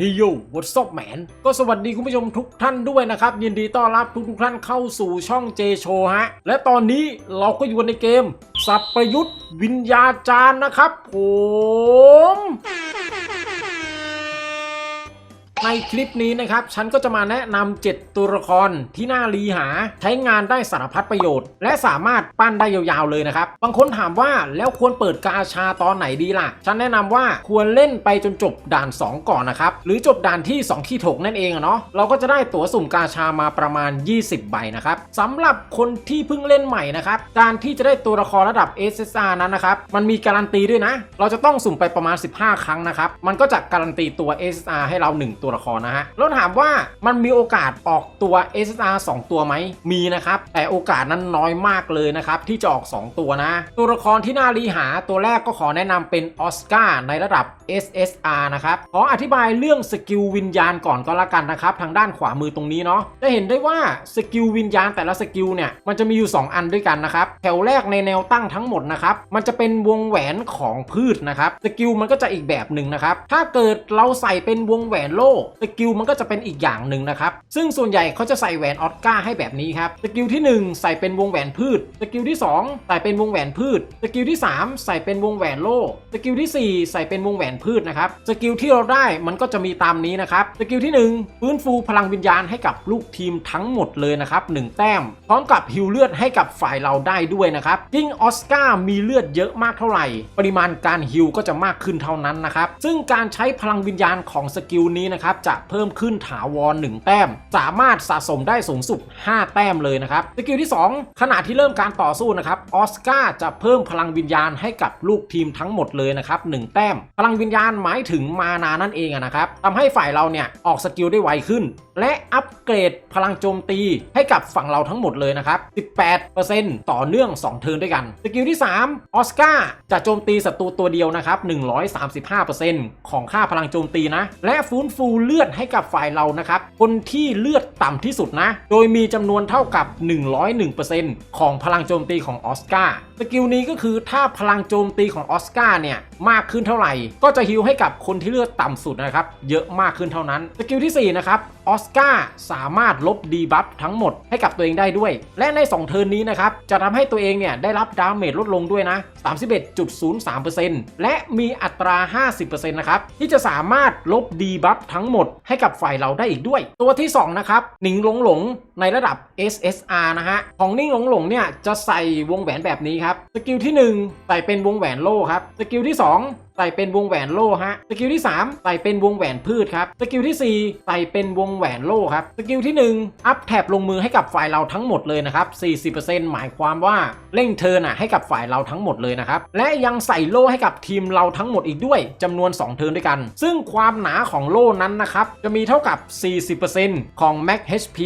ฮิโยวัตซอบแมนก็สวัสดีคุณผู้ชมทุกท่านด้วยนะครับ ยินดีต้อนรับทุกทุกๆท่านเข้าสู่ช่องเจโชฮะ และตอนนี้เราก็อยู่ในเกม สับประยุทธ์วิญญาจารย์นะครับผม ในคลิปนี้นะครับ ฉันก็จะมาแนะนำ7ตัวละครที่น่ารีหา ใช้งานได้สารพัดประโยชน์ และสามารถปั้นได้ยาวๆเลยนะครับ บางคนถามว่าแล้วควรเปิดกาชาตอนไหนดีล่ะ ฉันแนะนำว่าควรเล่นไปจนจบด่าน 2 ก่อนนะครับ หรือจบด่านที่2ที่ถกนั่นเองเนาะเราก็จะได้ตั๋วสุ่มกาชามาประมาณ 20 ใบนะครับสำหรับคนที่เพิ่งเล่นใหม่นะครับการที่จะได้ตัวละครระดับ SSR นั้นนะครับมันมีการันตีด้วยนะ เราจะต้องสุ่มไปประมาณ 15 ครั้งนะครับมันก็จะการันตีตัว SSR ให้เรา 1 ตัวละครนะฮะ แล้วถามว่ามันมีโอกาสออกตัว SSR 2 ตัวไหม มีนะครับ แต่โอกาสนั้นน้อยมากเลยนะครับ ที่จะออก 2 ตัวนะ ตัวละครที่น่ารีหาตัวแรกก็ขอแนะนำเป็นออสการ์ในระดับ SSR นะครับ ขออธิบายเรื่องสกิลวิญญาณก่อนก็แล้วกันนะครับ ทางด้านขวามือตรงนี้เนาะจะเห็นได้ว่าสกิลวิญญาณแต่ละสกิลเนี่ยมันจะมีอยู่ 2 อันด้วยกันนะครับแถวแรกในแนวตั้งทั้งหมดนะครับมันจะเป็นวงแหวนของพืชนะครับสกิลมันก็จะอีกแบบหนึ่งนะครับถ้าเกิดเราใส่เป็นวงแหวนโล่สกิลมันก็จะเป็นอีกอย่างหนึ่งนะครับซึ่งส่วนใหญ่เขาจะใส่แหวนออสการ์ให้แบบนี้ครับสกิลที่ 1 ใส่เป็นวงแหวนพืชสกิลที่ 2 ใส่เป็นวงแหวนพืชสกิลที่ 3 ใส่เป็นวงแหวนโล่สกิลที่ 4 ใส่เป็นวงแหวนพืชนะครับสกิลที่เราได้มันก็จะมีตามนี้นะครับสกิลที่ 1 ฟื้นฟูพลังวิญญาณให้กับลูกทีมทั้งหมดเลยนะครับ1แต้ม พร้อมกับฮิวเลือดให้กับฝ่ายเราได้ด้วยนะครับยิ่งออสการ์มีเลือดเยอะมากเท่าไหร่ ปริมาณการฮิวก็จะมากขึ้นเท่านั้นนะครับซึ่งการใช้พลังวิญญาณของสกิลนี้นะครับจะเพิ่มขึ้นถาวร1แต้ม สามารถสะสมได้สูงสุด 5 แต้มเลยนะครับสกิลที่ 2 ขณะที่เริ่มการต่อสู้นะครับออสการ์จะเพิ่มพลังวิญญาณให้กับลูกทีมทั้งหมดเลยนะครับ1แต้ม พลังวิญญาณหมายถึงมานานั่นเองนะครับทำให้ฝ่ายเราเนี่ยออกสกิลได้ไวขึ้นและอัปเกรดพลังโจมตีให้กับฝั่งเราทั้งหมดเลยนะครับ 18%ต่อเนื่อง 2 เทิร์นด้วยกัน สกิลที่ 3 ออสการ์จะโจมตีศัตรูตัวเดียวนะครับ 135%ของค่าพลังโจมตีนะ และฟื้นฟูเลือดให้กับฝ่ายเรานะครับ คนที่เลือดต่ำที่สุดนะ โดยมีจำนวนเท่ากับ 101%ของพลังโจมตีของออสการ์สกิลนี้ก็คือถ้าพลังโจมตีของออสการ์เนี่ยมากขึ้นเท่าไหร่ ก็จะฮิวให้กับคนที่เลือดต่ำสุดนะครับ เยอะมากขึ้นเท่านั้น สกิลที่4นะครับออสกาสามารถลบดีบัฟทั้งหมดให้กับตัวเองได้ด้วย และใน 2 เทิร์นนี้นะครับ จะทำให้ตัวเองเนี่ยได้รับดาเมจลดลงด้วยนะ31.03%และมีอัตรา 50%นะครับที่จะสามารถลบดีบัฟทั้งหมดให้กับฝ่ายเราได้อีกด้วย ตัวที่ 2 นะครับหนิงหลงหลงในระดับ SSR นะฮะ ของนิ่งหลงหลงเนี่ยจะใส่วงแหวนแบบนี้ครับ สกิลที่ 1 ใส่เป็นวงแหวนโล่ครับ สกิลที่ 2ใส่เป็นวงแหวนโล่ฮะ สกิลที่ 3 ใส่เป็นวงแหวนพืชครับ สกิลที่ 4 ใส่เป็นวงแหวนโล่ครับ สกิลที่ 1 อัพแท็บลงมือให้กับฝ่ายเราทั้งหมดเลยนะครับ 40%หมายความว่าเร่งเทิร์นอะให้กับฝ่ายเราทั้งหมดเลยนะครับ และยังใส่โล่ให้กับทีมเราทั้งหมดอีกด้วยจำนวน 2 เทิร์นด้วยกัน ซึ่งความหนาของโล่นั้นนะครับ จะมีเท่ากับ 40%ของ Max HP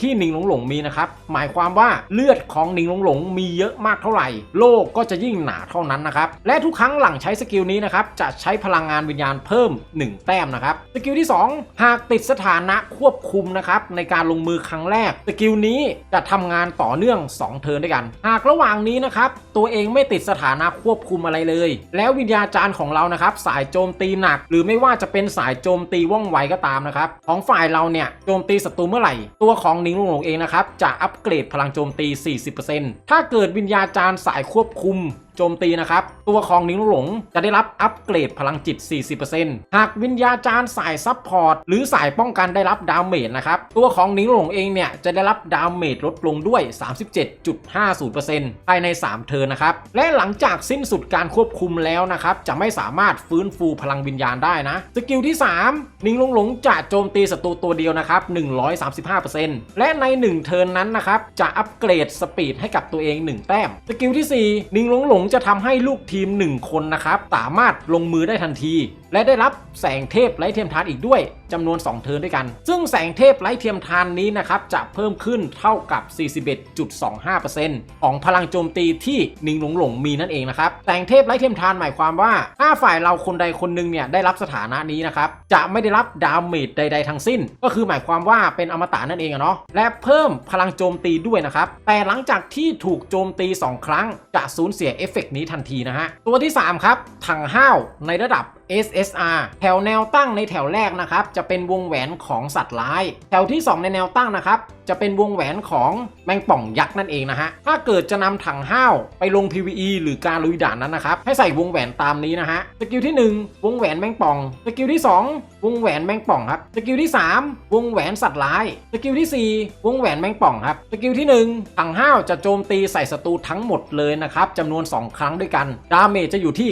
ที่หนิงหลงหลงมีนะครับ หมายความว่าเลือดของหนิงหลงหลงมีเยอะมากเท่าไหร่ โล่ก็จะยิ่งหนาเท่านั้นนะครับ และทุกครั้งหลังใช้สกิลนี้นะครับ จะใช้พลังงานวิญญาณเพิ่ม 1 แต้มนะครับ สกิลที่ 2 หากติดสถานะควบคุมนะครับในการลงมือครั้งแรก สกิลนี้จะทำงานต่อเนื่อง 2 เทิร์นด้วยกัน หากระหว่างนี้นะครับตัวเองไม่ติดสถานะควบคุมอะไรเลย แล้ววิญญาจารย์ของเรานะครับสายโจมตีหนัก หรือไม่ว่าจะเป็นสายโจมตีว่องไวก็ตามนะครับของฝ่ายเราเนี่ยโจมตีศัตรูเมื่อไหร่ ตัวของหนิงหลงหลงเองนะครับจะอัปเกรดพลังโจมตี 40%ถ้าเกิดวิญญาจารย์สายควบคุม จมตีนะครับ ตัวของนิ้งหลงจะได้รับอัปเกรดพลังจิต 40%หากวิญญาจารย์สายซับพอร์ตหรือสายป้องกันได้รับดาเมจนะครับ ตัวของนิ้งหลงเองเนี่ยจะได้รับดาเมจลดลงด้วย 37.50%ภายใน 3 เทิร์นนะครับ และหลังจากสิ้นสุดการควบคุมแล้วนะครับ จะไม่สามารถฟื้นฟูพลังวิญญาณได้นะ สกิลที่ 3 นิ้งหลงหลงจะโจมตีศัตรูตัวเดียวนะครับ 135%และใน 1 เทิร์นนั้นนะครับจะอัปเกรดสปีดให้กับตัวเอง 1 แต้ม สกิลที่ 4 นิ้งหลงหลงจะทำให้ลูกทีม 1 คนนะครับ สามารถลงมือได้ทันที และได้รับแสงเทพไร้เทียมทานอีกด้วยจำนวน 2 เทิร์นด้วยกัน ซึ่งแสงเทพไร้เทียมทานนี้นะครับจะเพิ่มขึ้นเท่ากับ 41.25%ของพลังโจมตีที่นิงหลงหลงมีนั่นเองนะครับแสงเทพไร้เทียมทานหมายความว่าถ้าฝ่ายเราคนใดคนหนึ่งเนี่ยได้รับสถานะนี้นะครับจะไม่ได้รับดาเมจใด ๆ ทั้งสิ้น ก็คือหมายความว่าเป็นอมตะนั่นเองอะเนาะและเพิ่มพลังโจมตีด้วยนะครับแต่หลังจากที่ถูกโจมตี 2 ครั้งจะสูญเสียเอฟเฟกต์นี้ทันทีนะฮะตัวที่ 3 ครับถังห้าวในระดับ SSR แถวแนวตั้งในแถวแรกนะครับจะเป็นวงแหวนของสัตว์ร้าย แถวที่ 2 ในแนวตั้งนะครับ จะเป็นวงแหวนของแมงป่องยักษ์นั่นเองนะฮะ ถ้าเกิดจะนำถังห้าวไปลง PVE หรือการลุยด่านนั้นนะครับ ให้ใส่วงแหวนตามนี้นะฮะ สกิลที่ 1 วงแหวนแมงป่อง สกิลที่ 2 วงแหวนแมงป่องครับ สกิลที่ 3 วงแหวนสัตว์ร้าย สกิลที่ 4 วงแหวนแมงป่องครับ สกิลที่ 1 ถังห้าวจะโจมตีใส่ศัตรูทั้งหมดเลยนะครับจำนวน 2 ครั้งด้วยกัน ดาเมจจะอยู่ที่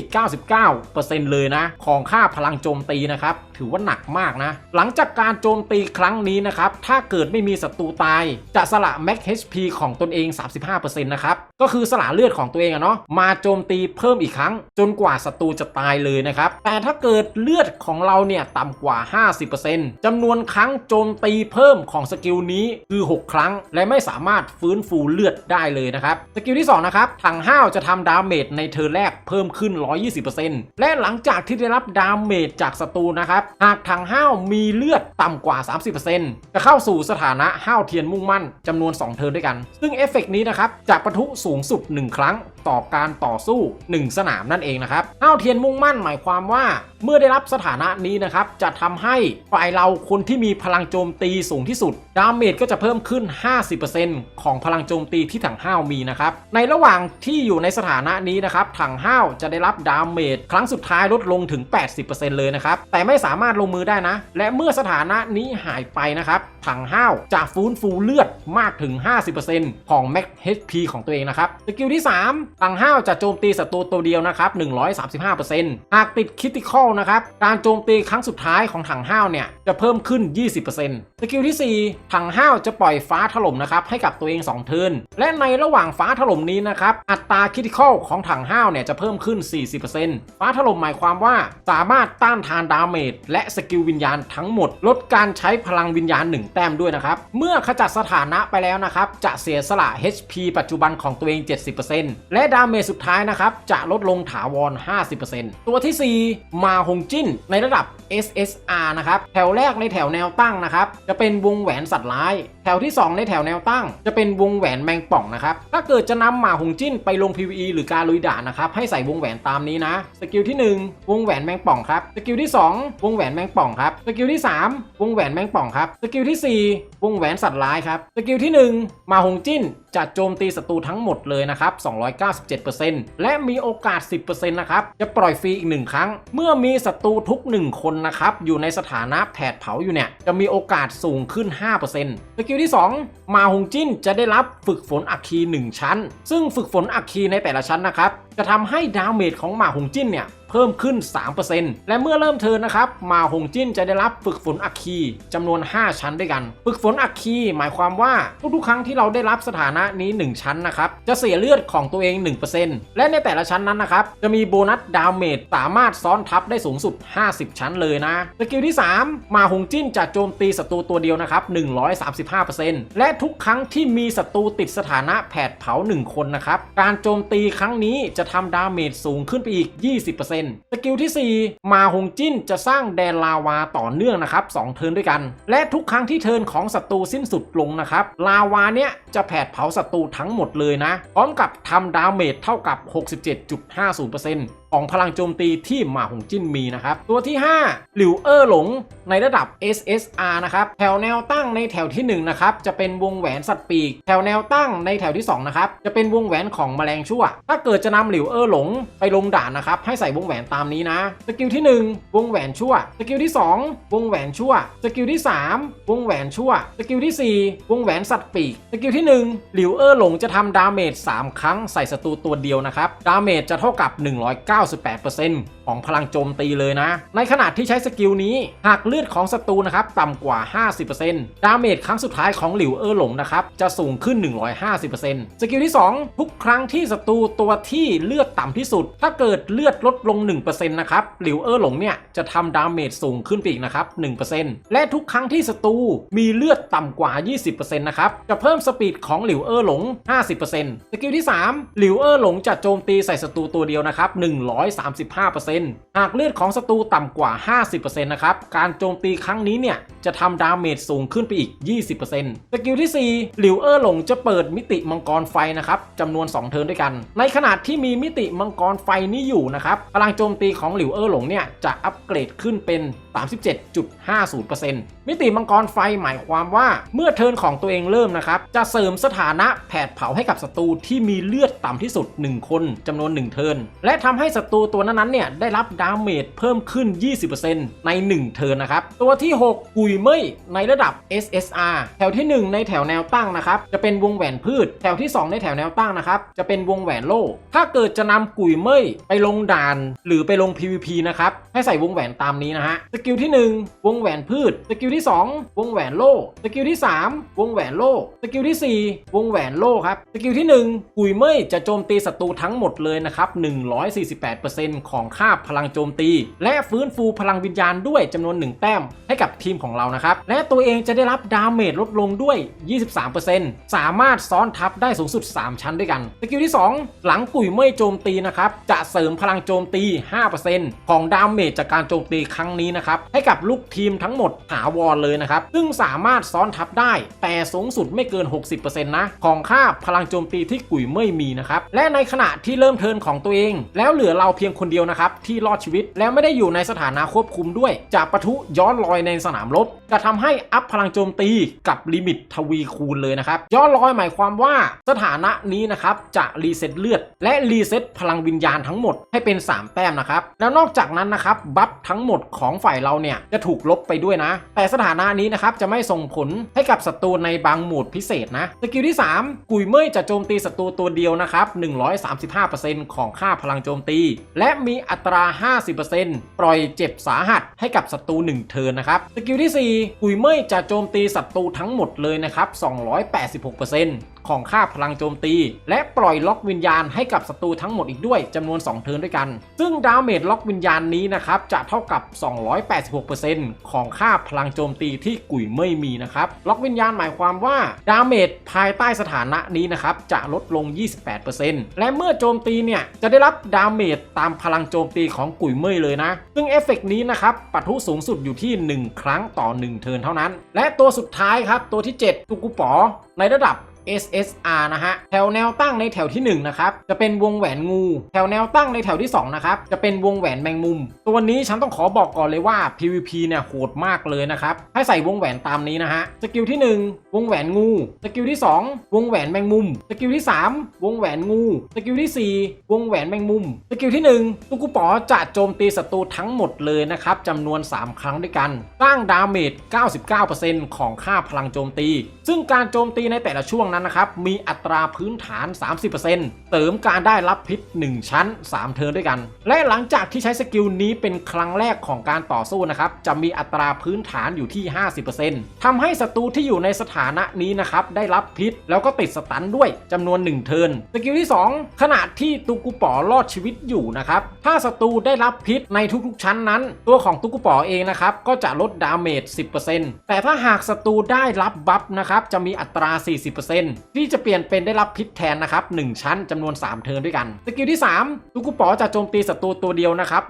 99%เลยนะ ของค่าพลังโจมตีนะครับ ถือว่าหนักมากนะ หลังจากการโจมตีครั้งนี้นะครับ ถ้าเกิดไม่มีศัตรูตายจะสละ Max HP ของตนเอง 35%นะครับ ก็คือสละเลือดของตัวเองอะเนาะมาโจมตีเพิ่มอีกครั้ง จนกว่าศัตรูจะตายเลยนะครับ แต่ถ้าเกิดเลือดของเราเนี่ยต่ำกว่า 50%จำนวนครั้งโจมตีเพิ่มของสกิลนี้คือ 6 ครั้ง และไม่สามารถฟื้นฟูเลือดได้เลยนะครับ สกิลที่ 2 นะครับถังห้าวจะทำดาเมจในเทิร์แรกเพิ่มขึ้น 120%และหลังจากที่ได้รับดาเมจจากศัตรูนะครับ หากถังห้าวมีเลือดต่ำกว่า 30%จะเข้าสู่สถานะห้าวเทียนมุ่งมั่นจำนวน 2 เทิร์นด้วยกัน ซึ่งเอฟเฟกต์นี้นะครับจะปะทุสูงสุด 1 ครั้งต่อการต่อสู้ 1 สนามนั่นเองนะครับห้าเทียนมุ่งมั่นหมายความว่าเมื่อได้รับสถานะนี้นะครับ จะทำให้ฝ่ายเราคนที่มีพลังโจมตีสูงที่สุด ดาเมจก็จะเพิ่มขึ้น 50%ของพลังโจมตีที่ถังห้าวมีนะครับ ในระหว่างที่อยู่ในสถานะนี้นะครับ ถังห้าวจะได้รับดาเมจครั้งสุดท้ายลดลงถึง 80%เลยนะครับ แต่ไม่สามารถลงมือได้นะ และเมื่อสถานะนี้หายไปนะครับ ถังห้าวจะฟื้นฟูเลือดมากถึง 50%ของ Max HP ของตัวเองนะครับสกิลที่ 3 ถังห้าวจะโจมตีศัตรูตัวเดียวนะครับ135%หากติดคิติคอลนะครับ การโจมตีครั้งสุดท้ายของถังห้าวเนี่ยจะเพิ่มขึ้น 20%สกิลที่ 4 ถังห้าวจะปล่อยฟ้าถล่มนะครับให้กับตัวเอง 2 เทินและในระหว่างฟ้าถล่มนี้นะครับอัตราคิติคอลของถังห้าวเนี่ยจะเพิ่มขึ้น 40%ฟ้าถล่มหมายความว่าสามารถต้านทานดาเมจและสกิลวิญญาณทั้งหมด ลดการใช้พลังวิญญาณ 1 แต้มด้วยนะครับเมื่อขจัดสถานะไปแล้วนะครับจะเสียสละ HP ปัจจุบันของตัวเอง 70%และดาเมจสุดท้ายนะครับจะลดลงถาวร 50%ตัวที่ 4 มาฮงจิ้นในระดับ SSR นะครับแถวแรกในแถวแนวตั้งนะครับจะเป็นวงแหวนสัตว์ร้าย แถวที่ 2 ในแถวแนวตั้ง จะเป็นวงแหวนแมงป่องนะครับถ้าเกิดจะนำหมาหงจิ้นไปลง PVE หรือการลุยด่านนะครับให้ใส่วงแหวนตามนี้นะสกิลที่ 1 วงแหวนแมงป่องครับสกิลที่ 2 วงแหวนแมงป่องครับสกิลที่ 3 วงแหวนแมงป่องครับสกิลที่ 4 วงแหวนสัตว์ร้ายครับสกิลที่ 1 มาหงจิ้นจะโจมตีศัตรูทั้งหมดเลยนะครับ297%และมีโอกาส 10%นะครับจะปล่อยฟรีอีก 1 ครั้ง เมื่อมีีศัตรูทุก 1 คนนะครับ อยู่ในสถานะแผดเผาอยู่เนี่ย จะมีโอกาสสูงขึ้น 5%สกิลที่ 2 มาหงจิ้นจะได้รับฝึกฝนอัคคี 1 ชั้น ซึ่งฝึกฝนอัคคีในแต่ละชั้นนะครับ จะทำให้ดาเมจของหมาหงจิ้นเนี่ย เพิ่มขึ้น 3%และเมื่อเริ่มเทินนะครับมาหงจิ้นจะได้รับฝึกฝนอัคคีจำนวน 5 ชั้นด้วยกัน ฝึกฝนอัคคีหมายความว่าทุกๆครั้งที่เราได้รับสถานะนี้ 1 ชั้นนะครับจะเสียเลือดของตัวเอง 1%และในแต่ละชั้นนั้นนะครับจะมีโบนัสดาวเมจสามารถซ้อนทับได้สูงสุด 50 ชั้นเลยนะสกิลที่ 3 มาหงจิ้นจะโจมตีศัตรูตัวเดียวนะครับ135%และทุกครั้งที่มีศัตรูติดสถานะแผดเผา 1 คนนะครับการโจมตีครั้งนี้จะทำดาเมจสูงขึ้นไปอีก 20%สกิลที่ 4 มาหงจิ้นจะสร้างแดนลาวาต่อเนื่องนะครับ2เทิร์นด้วยกัน และทุกครั้งที่เทิร์นของศัตรูสิ้นสุดลงนะครับ ลาวาเนี้ยจะแผดเผาศัตรูทั้งหมดเลยนะ พร้อมกับทำดาเมจเท่ากับ 67.50%ของพลังโจมตีที่หมาหงจิ้นมีนะครับ ตัวที่ 5 หลิวเออร์หลงในระดับ SSR นะครับ แถวแนวตั้งในแถวที่1นะครับจะเป็นวงแหวนสัตว์ปีก แถวแนวตั้งในแถวที่2นะครับจะเป็นวงแหวนของแมลงชั่ว ถ้าเกิดจะนำหลิวเออร์หลงไปลงด่านนะครับให้ใส่วงแหวนตามนี้นะ สกิลที่ 1 วงแหวนชั่ว สกิลที่ 2 วงแหวนชั่ว สกิลที่ 3 วงแหวนชั่ว สกิลที่ 4 วงแหวนสัตว์ปีก สกิลที่ 1 หลิวเออร์หลงจะทำดาเมจ3ครั้งใส่ศัตรูตัวเดียวนะครับ ดาเมจจะเท่ากับ98% ของพลังโจมตีเลยนะ ในขณะที่ใช้สกิลนี้ หากเลือดของศัตรูนะครับต่ำกว่า 50%ดาเมจครั้งสุดท้ายของหลิวเออร์หลงนะครับจะสูงขึ้น 150%สกิลที่ 2 ทุกครั้งที่ศัตรูตัวที่เลือดต่ำที่สุด ถ้าเกิดเลือดลดลง 1%นะครับหลิวเออร์หลงเนี่ยจะทำดาเมจสูงขึ้นไปอีกนะครับ 1%และทุกครั้งที่ศัตรูมีเลือดต่ำกว่า 20%นะครับจะเพิ่มสปีดของหลิวเออร์หลง 50%สกิลที่ 3 หลิวเออหลงจะโจมตีใส่ศัตรูตัวเดียวนะครับ135%หากเลือดของศัตรูต่ำกว่า 50%นะครับ การโจมตีครั้งนี้เนี่ย จะทำดาเมจสูงขึ้นไปอีก 20%สกิลที่ 4 หลิวเออร์หลงจะเปิดมิติมังกรไฟนะครับจำนวน 2 เทิร์นด้วยกัน ในขณะที่มีมิติมังกรไฟนี้อยู่นะครับ พลังโจมตีของหลิวเออร์หลงเนี่ย จะอัปเกรดขึ้นเป็น 37.50%มิติมังกรไฟหมายความว่า เมื่อเทิร์นของตัวเองเริ่มนะครับ จะเสริมสถานะแผดเผาให้กับศัตรูที่มีเลือดต่ำที่สุด 1 คนจำนวน 1 เทิร์นและทำให้ศัตรูตัวนั้นๆเนี่ยได้ได้รับดาเมจเพิ่มขึ้น 20%ใน 1 เทิร์นนะครับ ตัวที่ 6 กุยเมยในระดับ SSR แถวที่ 1 ในแถวแนวตั้งนะครับ จะเป็นวงแหวนพืช แถวที่ 2 ในแถวแนวตั้งนะครับ จะเป็นวงแหวนโล่ ถ้าเกิดจะนำกุยเมยไปลงด่าน หรือไปลง PVP นะครับ ให้ใส่วงแหวนตามนี้นะฮะ สกิลที่ 1 วงแหวนพืช สกิลที่ 2 วงแหวนโล่ สกิลที่ 3 วงแหวนโล่ สกิลที่ 4 วงแหวนโล่ครับ สกิลที่ 1 กุยเมยจะโจมตีศัตรูทั้งหมดเลยนะครับ148%ของค่าพลังโจมตี และฟื้นฟูพลังวิญญาณด้วยจำนวน 1 แต้มให้กับทีมของเรานะครับ และตัวเองจะได้รับดาเมจลดลงด้วย 23%สามารถซ้อนทับได้สูงสุด 3 ชั้นด้วยกัน สกิลที่ 2 หลังกุยเมยโจมตีนะครับ จะเสริมพลังโจมตี 5%ของดาเมจจากการโจมตีครั้งนี้นะครับ ให้กับลูกทีมทั้งหมดถาวรเลยนะครับ ซึ่งสามารถซ้อนทับได้ แต่สูงสุดไม่เกิน 60%นะ ของค่าพลังโจมตีที่กุยเมยมีนะครับ และในขณะที่เริ่มเทินของตัวเอง แล้วเหลือเราเพียงคนเดียวนะครับที่รอดชีวิต แล้วไม่ได้อยู่ในสถานะควบคุมด้วย จะปะทุย้อนลอยในสนามรบ จะทำให้อัพพลังโจมตีกับลิมิตทวีคูณเลยนะครับ ย้อนลอยหมายความว่าสถานะนี้นะครับจะรีเซ็ตเลือด และรีเซ็ตพลังวิญญาณทั้งหมดให้เป็น 3 แต้มนะครับ แล้วนอกจากนั้นนะครับบัฟทั้งหมดของฝ่ายเราเนี่ยจะถูกลบไปด้วยนะ แต่สถานะนี้นะครับจะไม่ส่งผลให้กับศัตรูในบางโหมดพิเศษนะสกิลที่ 3 กุยเมยจะโจมตีศัตรูตัวเดียวนะครับ135%ของค่าพลังโจมตี และมีอัตรา 50%ปล่อยเจ็บสาหัสให้กับศัตรู1เทิร์นนะครับสกิลที่ 4 กุยเมยจะโจมตีศัตรูทั้งหมดเลยนะครับ 286% ของค่าพลังโจมตี และปล่อยล็อกวิญญาณให้กับศัตรูทั้งหมดอีกด้วยจำนวน 2 เทิร์นด้วยกัน ซึ่งดาเมจล็อกวิญญาณนี้นะครับจะเท่ากับ 286%ของค่าพลังโจมตีที่กุ๋ยเมยมีนะครับล็อกวิญญาณหมายความว่าดาเมจภายใต้สถานะนี้นะครับจะลดลง 28%และเมื่อโจมตีเนี่ยจะได้รับดาเมจตามพลังโจมตีของกุ๋ยเมยเลยนะ ซึ่งเอฟเฟกต์นี้นะครับปะทุสูงสุดอยู่ที่ 1 ครั้งต่อ 1 เทิร์นเท่านั้น และตัวสุดท้ายครับ ตัวที่ 7 ตุกุปอในระดับ SSR นะฮะ แถวแนวตั้งในแถวที่ 1 นะครับ จะเป็นวงแหวนงู แถวแนวตั้งในแถวที่ 2 นะครับ จะเป็นวงแหวนแมงมุม ตัวนี้ฉันต้องขอบอกก่อนเลยว่า PVP เนี่ยโหดมากเลยนะครับ ให้ใส่วงแหวนตามนี้นะฮะ สกิลที่ 1 วงแหวนงู สกิลที่ 2 วงแหวนแมงมุม สกิลที่ 3 วงแหวนงู สกิลที่ 4 วงแหวนแมงมุม สกิลที่1ตุกุปอจะโจมตีศัตรูทั้งหมดเลยนะครับจำนวน 3 ครั้งด้วยกันสร้างดาเมจ 99%ของค่าพลังโจมตี ซึ่งการโจมตีในแต่ละช่วงนั้นนะครับ มีอัตราพื้นฐาน 30%เติมการได้รับพิษ 1 ชั้น 3 เทิร์นด้วยกัน และหลังจากที่ใช้สกิลนี้เป็นครั้งแรกของการต่อสู้นะครับ จะมีอัตราพื้นฐานอยู่ที่ 50%ทำให้ศัตรูที่อยู่ในสถานะนี้นะครับ ได้รับพิษแล้วก็ติดสตันด้วยจำนวน 1 เทิร์น สกิลที่ 2 ขณะที่ตุกุปอรอดชีวิตอยู่นะครับ ถ้าศัตรูได้รับพิษในทุกๆชั้นนั้น ตัวของตุกุปอเองนะครับ ก็จะลดดาเมจ 10%แต่ถ้าหากศัตรูได้รับบัฟนะครับ จะมีอัตรา 40%ที่จะเปลี่ยนเป็นได้รับพิษแทนนะครับ1ชั้นจำนวน 3 เทิร์นด้วยกัน สกิลที่3ตุกุปอจะโจมตีศัตรูตัวเดียวนะครับ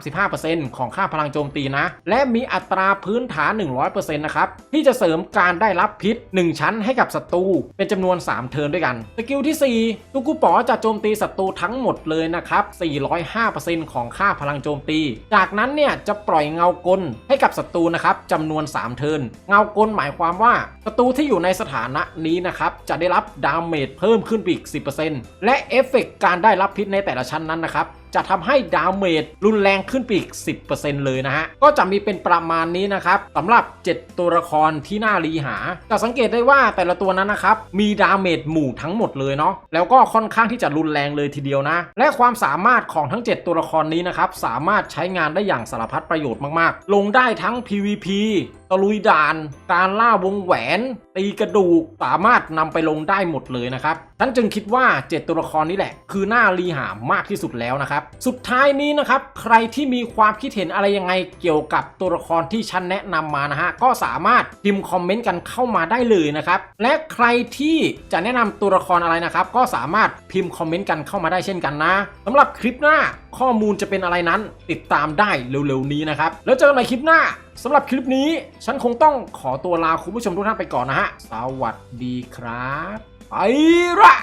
135%ของค่าพลังโจมตีนะ และมีอัตราพื้นฐาน 100%นะครับที่จะเสริมการได้รับพิษ 1 ชั้นให้กับศัตรูเป็นจำนวน 3 เทิร์นด้วยกัน สกิลที่4ตุกุปอจะโจมตีศัตรูทั้งหมดเลยนะครับ405%ของค่าพลังโจมตี จากนั้นเนี่ยจะปล่อยเงากลให้กับศัตรูนะครับจำนวน 3 เทิร์นเงากลหมายความว่าศัตรูที่อยู่ในสถานะนี้นะครับ จะได้รับดาเมจเพิ่มขึ้นไปอีก 10%และเอฟเฟกต์การได้รับพิษในแต่ละชั้นนั้นนะครับ จะทำให้ดาเมจรุนแรงขึ้นไปอีก 10%เลยนะฮะ ก็จะมีเป็นประมาณนี้นะครับสำหรับ 7 ตัวละครที่น่ารีหา จะสังเกตได้ว่าแต่ละตัวนั้นนะครับ มีดาเมจหมู่ทั้งหมดเลยเนาะแล้วก็ค่อนข้างที่จะรุนแรงเลยทีเดียวนะ และความสามารถของทั้ง 7 ตัวละครนี้นะครับ สามารถใช้งานได้อย่างสารพัดประโยชน์มากๆ ลงได้ทั้ง PVP ตะลุยด่าน การล่าวงแหวน ตีกระดูก สามารถนำไปลงได้หมดเลยนะครับฉันจึงคิดว่า 7 ตัวละครนี้แหละ คือหน้ารีหามากที่สุดแล้วนะครับสุดท้ายนี้นะครับ ใครที่มีความคิดเห็นอะไรยังไงเกี่ยวกับตัวละครที่ฉันแนะนำมานะฮะ ก็สามารถพิมพ์คอมเมนต์กันเข้ามาได้เลยนะครับ และใครที่จะแนะนำตัวละครอะไรนะครับ ก็สามารถพิมพ์คอมเมนต์กันเข้ามาได้เช่นกันนะสำหรับคลิปหน้าข้อมูลจะเป็นอะไรนั้น ติดตามได้เร็วๆนี้นะครับ แล้วเจอกันใหม่คลิปหน้าสำหรับคลิปนี้ ฉันคงต้องขอตัวลาคุณผู้ชมทุกท่านไปก่อนนะฮะ สวัสดีครับ ไปละ